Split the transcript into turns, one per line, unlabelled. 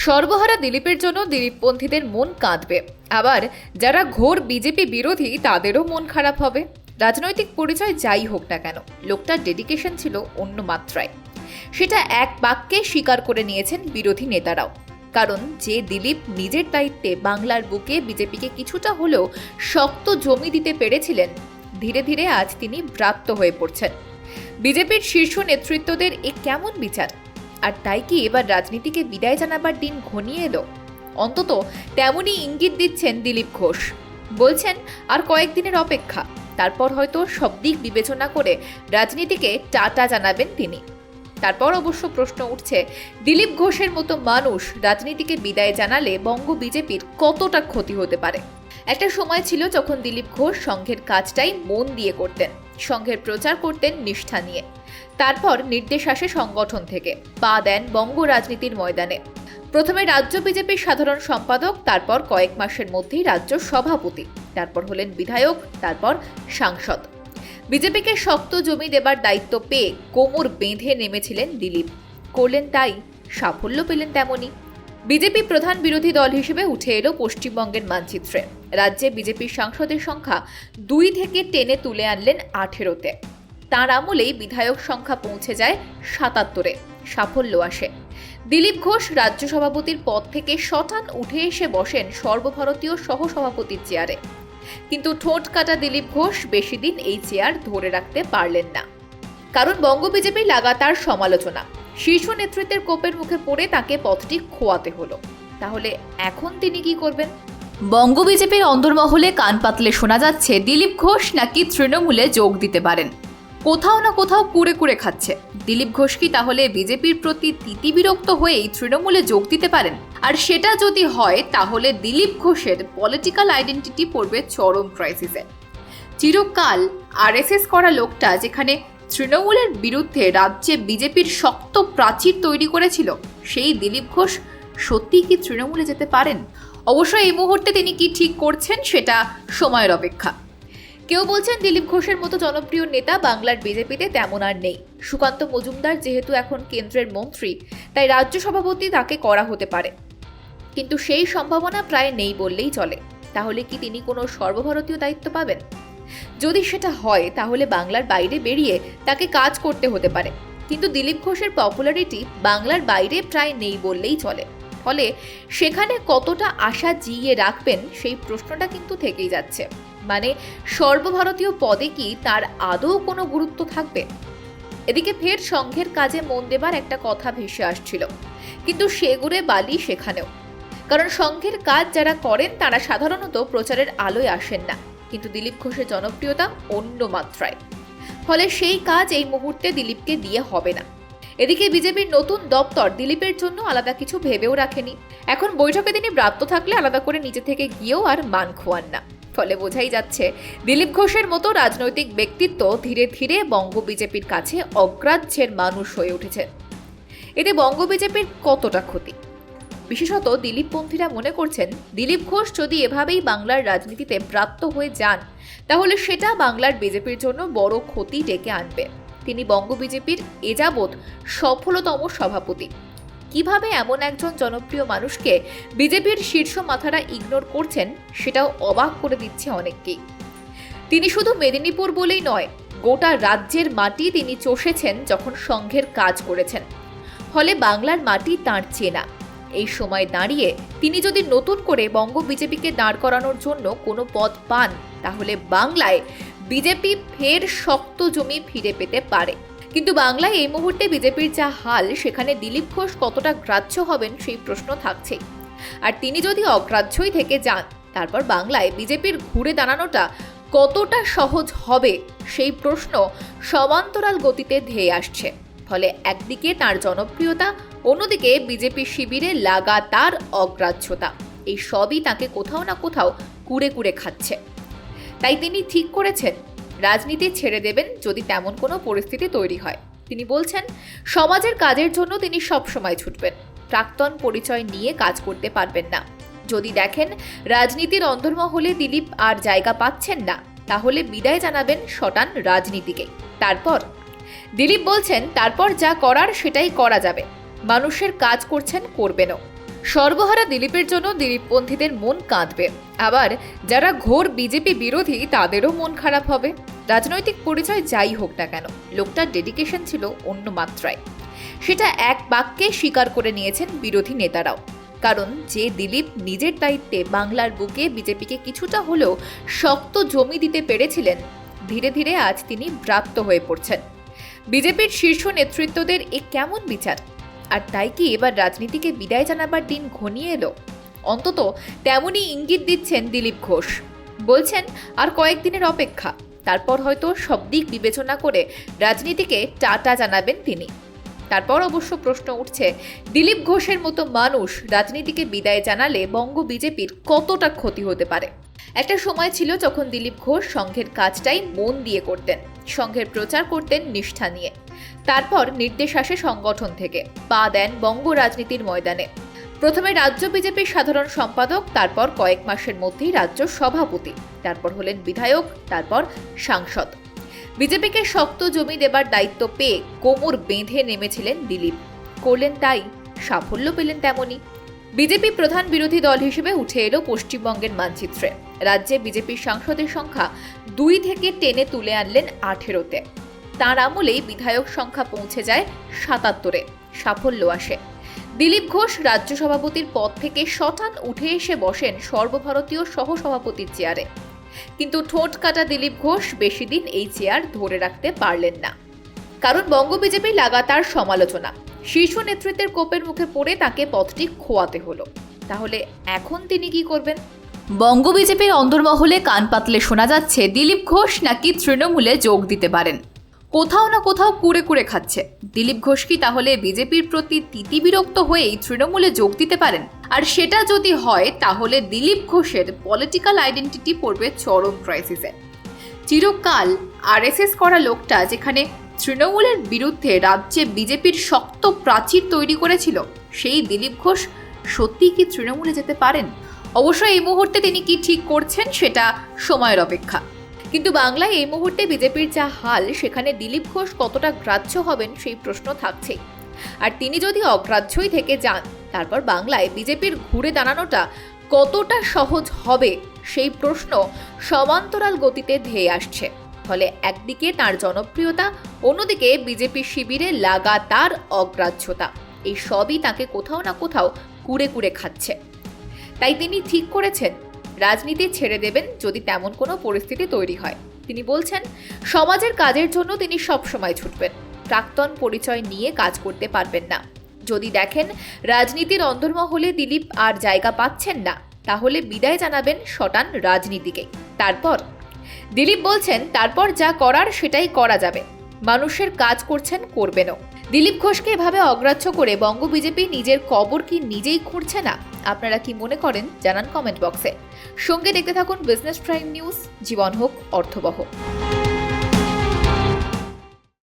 সর্বহারা দিলীপের জন্য দিলীপপন্থীদের মন কাঁদবে। আবার যারা ঘোর বিজেপি বিরোধী, তাদেরও মন খারাপ হবে। রাজনৈতিক পরিচয় যাই হোক না কেন, লোকটার ডেডিকেশন ছিল অন্য মাত্রায়। সেটা এক বাক্যে স্বীকার করে নিয়েছেন বিরোধী নেতারাও। কারণ যে দিলীপ নিজের দায়িত্বে বাংলার বুকে বিজেপিকে কিছুটা হলেও শক্ত জমি দিতে পেরেছিলেন, ধীরে ধীরে আজ তিনি ব্রাত্য হয়ে পড়ছেন। বিজেপির শীর্ষ নেতৃত্বদের এ কেমন বিচার? আর তাই কি এবার রাজনীতিকে বিদায় জানাবার দিন ঘনিয়ে এলো? অন্তত তেমনই ইঙ্গিত দিচ্ছেন দিলীপ ঘোষ। বলছেন, আর কয়েকদিনের অপেক্ষা। তারপর হয়তো সব দিক বিবেচনা করে রাজনীতিকে টাটা জানাবেন তিনি। তারপর অবশ্য প্রশ্ন উঠছে, দিলীপ ঘোষের মতো মানুষ রাজনীতিকে বিদায় জানালে বঙ্গ বিজেপির কতটা ক্ষতি হতে পারে? একটা সময় ছিল যখন দিলীপ ঘোষ সংঘের কাজটাই মন দিয়ে করতেন সংঘের প্রচার করতেন নিষ্ঠা নিয়ে। তারপর নির্দেশ আসে সংগঠন থেকে। পা দেন বঙ্গ রাজনীতির ময়দানে। প্রথমে রাজ্য বিজেপির সাধারণ সম্পাদক, তারপর কয়েক মাসের মধ্যেই রাজ্য সভাপতি। তারপর হলেন বিধায়ক, তারপর সাংসদ। বিজেপিকে শক্ত জমি দেবার দায়িত্ব পেয়ে কোমর বেঁধে নেমেছিলেন দিলীপ। করলেন তাই, সাফল্য পেলেন তেমনই। বিজেপি প্রধান বিরোধী দল হিসেবে উঠে এলো পশ্চিমবঙ্গের মানচিত্রে। রাজ্যে বিজেপির সাংসদের সংখ্যা দুই থেকে টেনে তুলে আনলেন আঠেরোতে। তাঁর আমলেই বিধায়ক সংখ্যা পৌঁছে যায় সাতাত্তরে। সাফল্য আসে। দিলীপ ঘোষ রাজ্য সভাপতির পদ থেকে শটান উঠে এসে বসেন সর্বভারতীয় সহসভাপতির চেয়ারে। কিন্তু ঠোঁট কাটা দিলীপ ঘোষ বেশি দিন এই চেয়ার ধরে রাখতে পারলেন না। কারণ বঙ্গ বিজেপি লাগাতার সমালোচনা। শীর্ষ নেতৃত্বের কোপের মুখে পড়ে তাকে পথটি খোয়াতে হলো। তাহলে এখন তিনি কি করবেন? বঙ্গ বিজেপির অন্দরমহলে কান পাতলে শোনা যাচ্ছে, দিলীপ ঘোষ নাকি তৃণমূলে যোগ দিতে পারেন। কোথাও না কোথাও কুড়ে কুড়ে খাচ্ছে। দিলীপ ঘোষ কি তাহলে বিজেপির প্রতি তিতিবিরক্ত হয়েই তৃণমূলে যোগ দিতে পারেন। আর সেটা যদি হয়, তাহলে দিলীপ ঘোষের পলিটিক্যাল আইডেন্টিটি পড়বে চরম ক্রাইসিসে চিরকাল আরএসএস করা লোকটা যেখানে তৃণমূলের বিরুদ্ধে রাজ্যে বিজেপির শক্ত প্রাচীর তৈরি করেছিল, সেই দিলীপ ঘোষ সত্যিই কি তৃণমূলে যেতে পারেন? অবশ্য এই মুহূর্তে তিনি কি ঠিক করছেন, সেটা সময়ের অপেক্ষা। কেউ বলছেন দিলীপ ঘোষের মতো জনপ্রিয় নেতা বাংলার বিজেপিতে তেমন আর নেই। সুকান্ত মজুমদার যেহেতু এখন কেন্দ্রের মন্ত্রী, তাই রাজ্য সভাপতি তাকে করা হতে পারে। কিন্তু সেই সম্ভাবনা প্রায় নেই বললেই চলে। তাহলে কি তিনি কোনো সর্বভারতীয় দায়িত্ব পাবেন? যদি সেটা হয়, তাহলে বাংলার বাইরে বেরিয়ে তাকে কাজ করতে হতে পারে। কিন্তু দিলীপ ঘোষের পপুলারিটি বাংলার বাইরে প্রায় নেই বললেই চলে। ফলে সেখানে কতটা আশা জিইয়ে রাখবেন, সেই প্রশ্নটা কিন্তু থেকেই যাচ্ছে। মানে সর্বভারতীয় পদে কি তার আদৌ কোনো গুরুত্ব থাকবে? এদিকে ফের সংঘের কাজে মন দেবার একটা কথা ভেসে আসছিল। কিন্তু সেগুড়ে বালি সেখানেও। কারণ সংঘের কাজ যারা করেন, তারা সাধারণত প্রচারের আলোয় আসেন না। কিন্তু দিলীপ ঘোষের জনপ্রিয়তা অন্য মাত্রায়। ফলে সেই কাজ এই মুহূর্তে দিলীপকে দিয়ে হবে না। এদিকে বিজেপির নতুন দপ্তর দিলীপের জন্য আলাদা কিছু ভেবেও রাখেনি। এখন বৈঠকে তিনি ব্রাত্য থাকলে আলাদা করে নিজে থেকে গিয়েও আর মান খোয়ান না। ফলে বোঝাই যাচ্ছে, দিলীপ ঘোষের মতো রাজনৈতিক ব্যক্তিত্ব ধীরে ধীরে বঙ্গ বিজেপির কাছে অগ্রাহ্যের মানুষ হয়ে উঠেছে। এতে বঙ্গ বিজেপির কতটা ক্ষতি? বিশেষত দিলীপপন্থীরা মনে করছেন, দিলীপ ঘোষ যদি এভাবেই বাংলার রাজনীতিতে প্রাপ্ত হয়ে যান, তাহলে সেটা বাংলার বিজেপির জন্য বড় ক্ষতি ডেকে আনবে। তিনি বঙ্গ বিজেপির এযাবৎ সফলতম সভাপতি। কীভাবে এমন একজন জনপ্রিয় মানুষকে বিজেপির শীর্ষ মাথারা ইগনোর করছেন সেটাও অবাক করে দিচ্ছে অনেককেই। তিনি শুধু মেদিনীপুর বলেই নয়, গোটা রাজ্যের মাটি তিনি চষেছেন যখন সংঘের কাজ করেছেন। ফলে বাংলার মাটি তাঁর চেনা এই সময় দাঁড়িয়ে তিনি যদি নতুন করে বঙ্গ বিজেপিকে দাঁড় করানোর জন্য কোনো পদ পান, তাহলে বাংলায় বিজেপি ফের শক্ত জমি ফিরে পেতে পারে। কিন্তু বাংলায় এই মুহূর্তে বিজেপির যা হাল, সেখানে দিলীপ ঘোষ কতটা গ্রাহ্য হবেন সেই প্রশ্ন থাকছেই আর তিনি যদি অগ্রাহ্যই থেকে যান, তারপর বাংলায় বিজেপির ঘুরে দাঁড়ানোটা কতটা সহজ হবে সেই প্রশ্ন সমান্তরাল গতিতে ধেয়ে আসছে। ফলে একদিকে তার জনপ্রিয়তা, অন্যদিকে বিজেপি শিবিরে লাগাতার অগ্রাহ্যতা। এই সবই তাকে কোথাও না কোথাও কুড়ে কুড়ে খাচ্ছে। তাই তিনি ঠিক করেছেন রাজনীতি ছেড়ে দেবেন যদি তেমন কোনো পরিস্থিতি তৈরি হয়। তিনি বলছেন, সমাজের কাজের জন্য তিনি সবসময় ছুটবেন। প্রাক্তন পরিচয় নিয়ে কাজ করতে পারবেন না। যদি দেখেন রাজনীতির অন্তর্মহলে দিলীপ আর জায়গা পাচ্ছেন না, তাহলে বিদায় জানাবেন শটান রাজনীতিকে। তারপর দিলীপ বলছেন, তারপর যা করার সেটাই করা যাবে। মানুষের কাজ করছেন, করবেনও। সর্বহারা দিলীপের জন্য দিলীপপন্থীদের মন কাঁদবে। আবার যারা ঘোর বিজেপি বিরোধী, তাদেরও মন খারাপ হবে। রাজনৈতিক পরিচয় যাই হোক না কেন, লোকটার ডেডিকেশন ছিল অন্য মাত্রায়। সেটা এক বাক্যে স্বীকার করে নিয়েছেন বিরোধী নেতারাও। কারণ যে দিলীপ নিজের দায়িত্বে বাংলার বুকে বিজেপিকে কিছুটা হলেও শক্ত জমি দিতে পেরেছিলেন, ধীরে ধীরে আজ তিনি ব্রাত্য হয়ে পড়ছেন। বিজেপির শীর্ষ নেতৃত্বদের এ কেমন বিচার? আর তাই কি এবার রাজনীতিকে বিদায় জানাবার দিন ঘনিয়ে এলো? অন্তত তেমনই ইঙ্গিত দিচ্ছেন দিলীপ ঘোষ। বলছেন, আর কয়েকদিনের অপেক্ষা। তারপর হয়তো সব দিক বিবেচনা করে রাজনীতিকে টাটা জানাবেন তিনি। তারপর অবশ্য প্রশ্ন উঠছে, দিলীপ ঘোষের মতো মানুষ রাজনীতিকে বিদায় জানালে বঙ্গ বিজেপির কতটা ক্ষতি হতে পারে? একটা সময় ছিল যখন দিলীপ ঘোষ সংঘের কাজটাই মন দিয়ে করতেন। সংঘের প্রচার করতেন নিষ্ঠা নিয়ে। তারপর নির্দেশ আসে সংগঠন থেকে। পা দেন বঙ্গ রাজনীতির ময়দানে। প্রথমে রাজ্য বিজেপির সাধারণ সম্পাদক, তারপর কয়েক মাসের মধ্যেই রাজ্য সভাপতি, তারপর হলেন বিধায়ক, তারপর সাংসদ। বিজেপিকে শক্ত জমি দেবার দায়িত্ব পেয়ে কোমর বেঁধে নেমেছিলেন দিলীপ। করলেন তাই, সাফল্য পেলেন তেমনই বিজেপি প্রধান বিরোধী দল হিসেবে উঠে এলো পশ্চিমবঙ্গের মানচিত্রে। রাজ্যে বিজেপির সাংসদের সংখ্যা দুই থেকে টেনে তুলে আনলেন আঠেরোতে। তাঁর আমলেই বিধায়ক সংখ্যা পৌঁছে যায় সাতাত্তরে। সাফল্য আসে। দিলীপ ঘোষ রাজ্য সভাপতির পদ থেকে শটান উঠে এসে বসেন সর্বভারতীয় সহসভাপতির চেয়ারে। কিন্তু ঠোঁট কাটা দিলীপ ঘোষ বেশি দিন এই চেয়ার ধরে রাখতে পারলেন না। কারণ বঙ্গ বিজেপি লাগাতার সমালোচনা। শীর্ষ নেতৃত্বের কোপের মুখে পড়ে তাকে পথটি খোয়াতে হলো। তাহলে এখন তিনি কি করবেন? বঙ্গ বিজেপির অন্দরমহলে কান পাতলে শোনা যাচ্ছে, দিলীপ ঘোষ নাকি তৃণমূলে যোগ দিতে পারেন। কোথাও না কোথাও কুড়ে কুড়ে খাচ্ছে। দিলীপ ঘোষ কি তাহলে বিজেপির প্রতি তিতিবিরক্ত হয়েই তৃণমূলে যোগ দিতে পারেন? আর সেটা যদি হয়, তাহলে দিলীপ ঘোষের পলিটিক্যাল আইডেন্টিটি পড়বে চরম ক্রাইসিসে চিরকাল আরএসএস করা লোকটা যেখানে তৃণমূলের বিরুদ্ধে রাজ্যে বিজেপির শক্ত প্রাচীর তৈরি করেছিল। সেই দিলীপ ঘোষ সত্যি কি তৃণমূলে যেতে পারেন? অবশ্য এই মুহূর্তে তিনি কি ঠিক করছেন সেটা সময়ের অপেক্ষা। কিন্তু বাংলায় এই মুহূর্তে বিজেপির যা হাল, সেখানে দিলীপ ঘোষ কতটা গ্রাহ্য হবেন সেই প্রশ্ন থাকছেই আর তিনি যদি অগ্রাহ্যই থেকে যান, তারপর বাংলায় বিজেপির ঘুরে দাঁড়ানোটা কতটা সহজ হবে সেই প্রশ্ন সমান্তরাল গতিতে ধেয়ে আসছে। ফলে একদিকে তার জনপ্রিয়তা, অন্যদিকে বিজেপি শিবিরে লাগাতার অগ্রাহ্যতা। এই সবই তাকে কোথাও না কোথাও কুড়ে কুড়ে খাচ্ছে। তাই তিনি ঠিক করেছেন, রাজনীতি ছেড়ে দেবেন যদি তেমন কোনো পরিস্থিতি তৈরি হয়। তিনি বলছেন, সমাজের কাজের জন্য তিনি সব সময় ছুটবেন, প্রাক্তন পরিচয় নিয়ে কাজ করতে পারবেন না। যদি দেখেন, রাজনীতির অন্দরমহলে দিলীপ আর জায়গা পাচ্ছেন না, তাহলে বিদায় জানাবেন শটান রাজনীতিকে। তারপর দিলীপ বলছেন, তারপর যা করার সেটাই করা যাবে। মানুষের কাজ করছেন, করবেনও। দিলীপ ঘোষকে এভাবে অগ্রাহ্য করে বঙ্গ বিজেপি নিজের কবর কি নিজেই খুঁড়ছে না? আপনারা কি মনে করেন? জানান কমেন্ট বক্সে। সঙ্গে দেখতে থাকুন বিজনেস প্রাইম নিউজ, জীবন হোক, অর্থবহ।